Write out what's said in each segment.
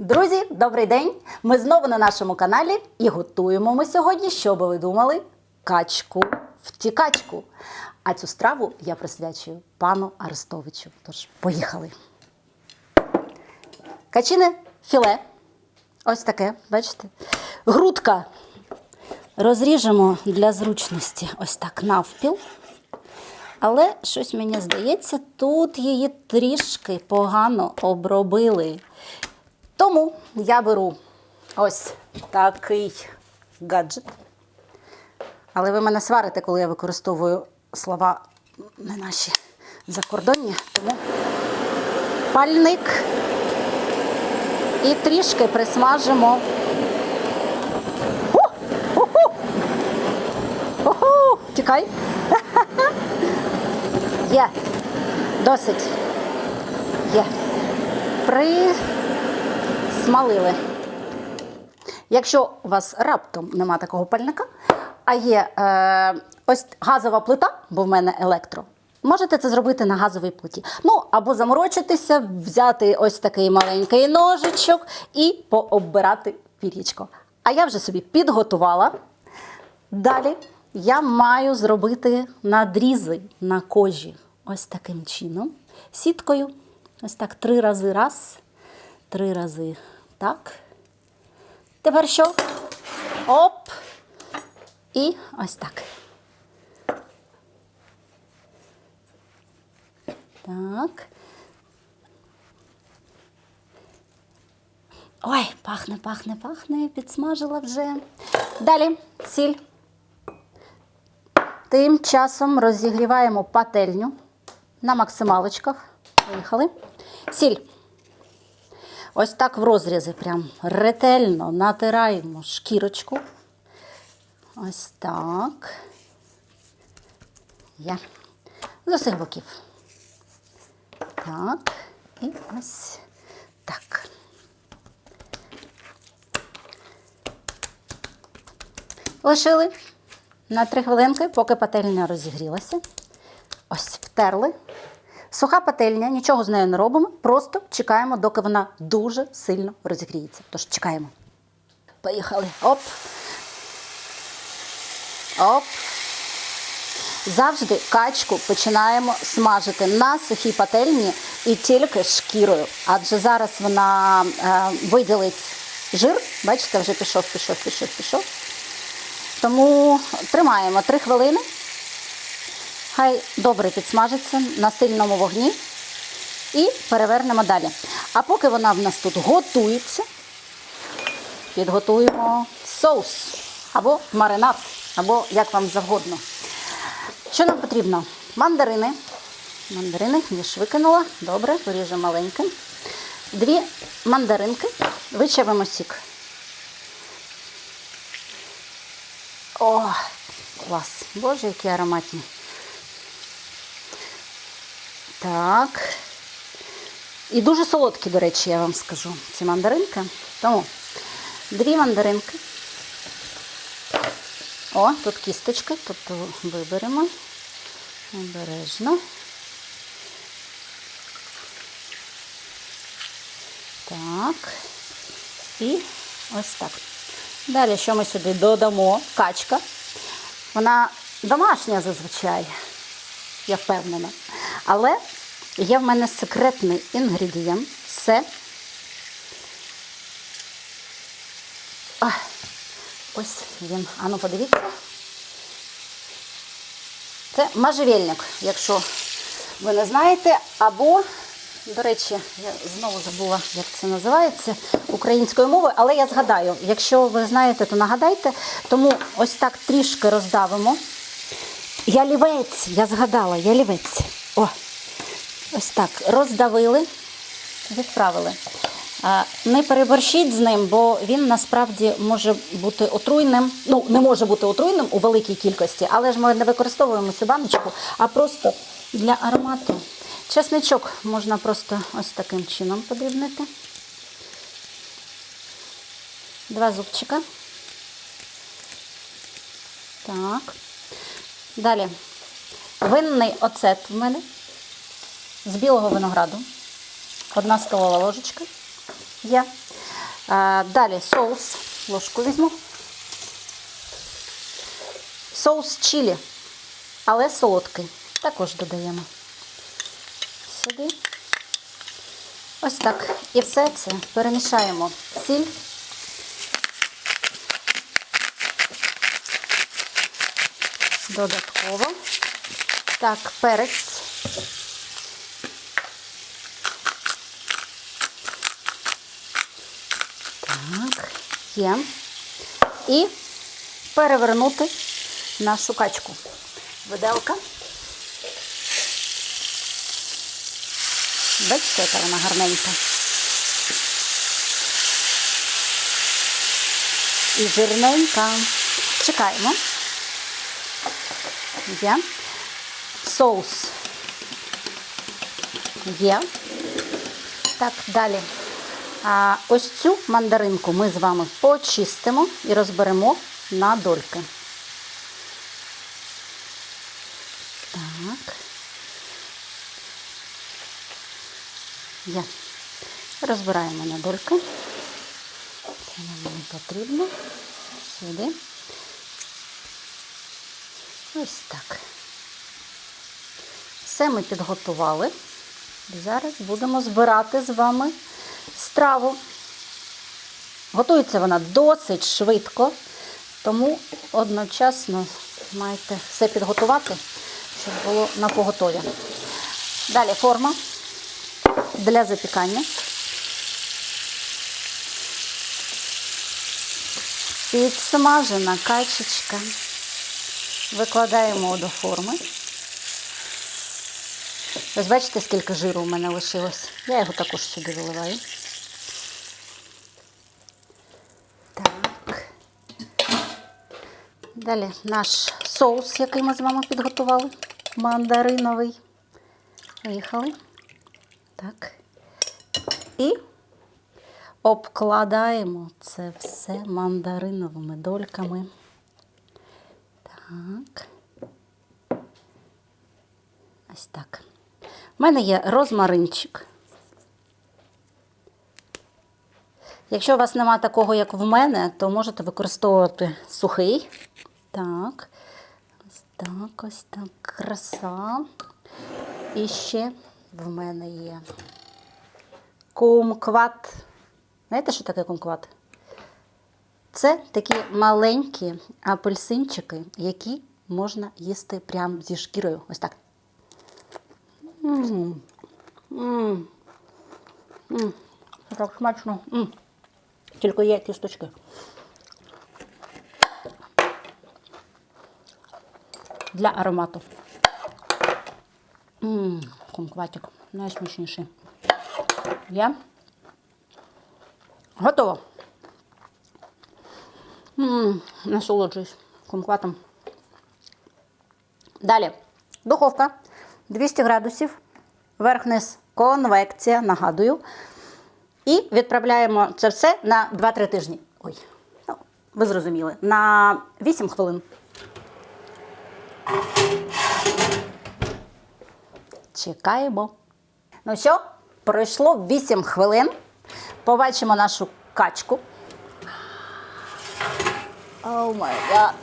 Друзі, добрий день! Ми знову на нашому каналі і готуємо ми сьогодні, що би ви думали, качку втікачку. А цю страву я присвячую пану Арестовичу. Тож, поїхали. Качине філе. Ось таке, бачите? Грудка. Розріжемо для зручності ось так навпіл. Але щось мені здається, тут її трішки погано обробили. Тому я беру ось такий гаджет. Але ви мене сварите, коли я використовую слова не наші закордонні. Тому пальник і трішки присмажимо. Тікай. Є. Досить. Є. Присмалили. Якщо у вас раптом нема такого пальника, а є е, ось газова плита, бо в мене електро, можете це зробити на газовій плиті. Ну, або заморочитися, взяти ось такий маленький ножичок і пооббирати пір'ячко. А я вже собі підготувала. Далі я маю зробити надрізи на кожі ось таким чином. Сіткою. Ось так три рази раз, три рази так. Тепер що? Оп! І ось так. Так. Ой, пахне, пахне, пахне, підсмажила вже. Далі сіль. Тим часом розігріваємо пательню на максималочках. Поїхали. Сіль. Ось так в розрізи прям ретельно натираємо шкірочку. Ось так. Є. З усіх боків. Так. І ось так. Лишили на три хвилинки, поки пательня розігрілася. Ось втерли. Суха пательня, нічого з нею не робимо, просто чекаємо, доки вона дуже сильно розігріється. Тож чекаємо. Поїхали. Оп. Оп. Завжди качку починаємо смажити на сухій пательні і тільки шкірою. Адже зараз вона е, виділить жир. Бачите, вже пішов, пішов, пішов, пішов. Тому тримаємо 3 хвилини. Хай добре підсмажиться на сильному вогні і перевернемо далі. А поки вона в нас тут готується, підготуємо соус або маринад, або як вам завгодно. Що нам потрібно? Мандарини. Мандарини, ніж викинула. Добре, поріжемо маленьким. Дві мандаринки, вичавимо сік. О, клас! Боже, які ароматні. Так. І дуже солодкі, до речі, я вам скажу, ці мандаринки. Тому дві мандаринки. О, тут кісточки, тобто виберемо обережно. Так. І ось так. Далі, що ми сюди додамо? Качка. Вона домашня зазвичай, я впевнена. Але є в мене секретний інгредієнт. Це ось він. Ану, подивіться. Це можжевельник, якщо ви не знаєте, або, до речі, я знову забула, як це називається українською мовою, але я згадаю, якщо ви знаєте, то нагадайте. Тому ось так трішки роздавимо. Ялівець, я згадала, ялівець. О, ось так роздавили, відправили. Не переборщіть з ним, бо він насправді може бути отруйним. Ну, не може бути отруйним у великій кількості, але ж ми не використовуємо цю баночку, а просто для аромату. Чесничок можна просто ось таким чином подрібнити. Два зубчика. Так. Далі. Винний оцет в мене з білого винограду. Одна столова ложечка є. Далі соус. Ложку візьму. Соус чилі, але солодкий. Також додаємо сюди. Ось так. І все це перемішаємо. Сіль. Додатково. Так, перець. Так, є. І перевернути нашу качку. Виделка. Бачите, яка вона гарненька. І жирненька. Чекаємо. Є. Соус. Є. Так, далі. А ось цю мандаринку ми з вами почистимо і розберемо на дольки. Так. Є. Розбираємо на дольки. Це нам не потрібно. Сюди. Ось так. Все ми підготували. Зараз будемо збирати з вами страву. Готується вона досить швидко, тому одночасно маєте все підготувати, щоб було на поготові. Далі форма для запікання. Підсмажена качечка. Викладаємо до форми. Ось бачите, скільки жиру в мене лишилось. Я його також сюди виливаю. Так. Далі наш соус, який ми з вами підготували. Мандариновий. Поїхали. Так. І обкладаємо це все мандариновими дольками. Так. Ось так. У мене є розмаринчик. Якщо у вас нема такого, як в мене, то можете використовувати сухий. Так. Ось так, ось так. Краса. І ще в мене є кумкват. Знаєте, що таке кумкват? Це такі маленькі апельсинчики, які можна їсти прямо зі шкірою. Ось так. М. М. М. Так смачно. М. Тільки є кісточки. Для аромату. Ммм, кумкватик. Найсмачніший. Є. Готово. Ммм, насолоджуюсь кумкватом. Далі. Духовка 200 градусів. Верх-низ конвекція, нагадую. І відправляємо це все на 2-3 тижні. Ой, ну, ви зрозуміли. На 8 хвилин. Чекаємо. Ну що, пройшло 8 хвилин. Побачимо нашу качку. О май гад.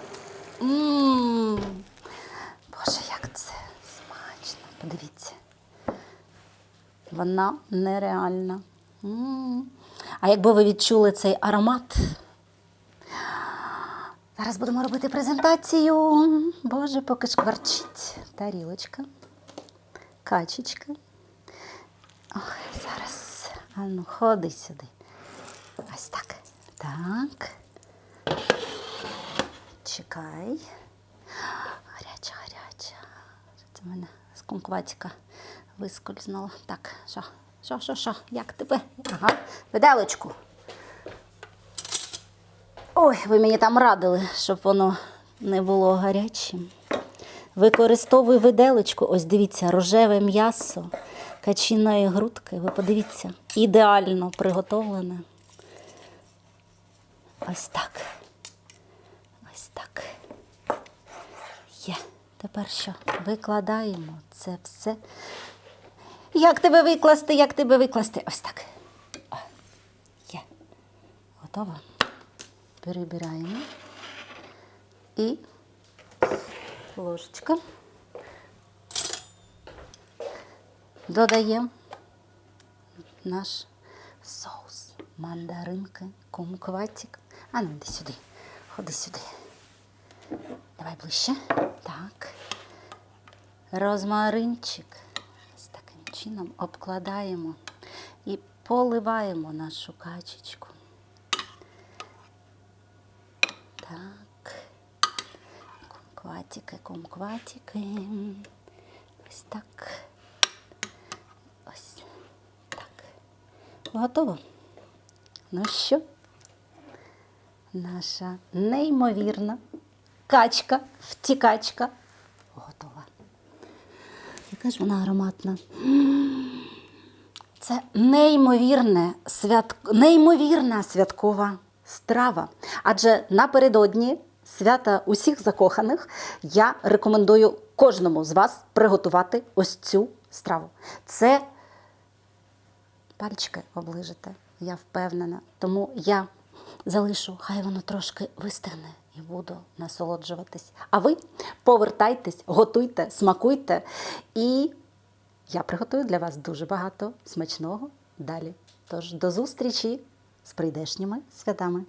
Мм. Боже, як це смачно. Подивіться. Вона нереальна. А якби ви відчули цей аромат? Зараз будемо робити презентацію. Боже, поки шкварчить. Тарілочка. Качечка. Ох, зараз. А ну, ходи сюди. Ось так. Так. Чекай. Гаряча, гаряча. Це мене з кумкватика вискользнуло. Так, що? Що, що, що? Як тебе? Ага, виделочку. Ой, ви мені там радили, щоб воно не було гарячим. Використовуй виделочку. Ось дивіться, рожеве м'ясо качиної грудки. Ви подивіться, ідеально приготовлене. Ось так. Ось так. Є. Тепер що? Викладаємо це все. Як тебе викласти? Як тебе викласти? Ось так. О, Є. Готово. Перебираємо. І ложечка. Додаємо наш соус. Мандаринки, кумкватик. А ну, йди сюди. Ходи сюди. Давай ближче. Так. Розмаринчик. Ось таким чином обкладаємо і поливаємо нашу качечку. Так. Кумкватики, кумкватики. Ось так. Ось так. Готово. Ну що? Наша неймовірна качка, втікачка готова. Яка ж вона ароматна. Це неймовірне свят... неймовірна святкова страва. Адже напередодні свята усіх закоханих я рекомендую кожному з вас приготувати ось цю страву. Це пальчики оближите, я впевнена. Тому я залишу, хай воно трошки вистигне і буду насолоджуватись. А ви повертайтесь, готуйте, смакуйте. І я приготую для вас дуже багато смачного далі. Тож до зустрічі з прийдешніми святами.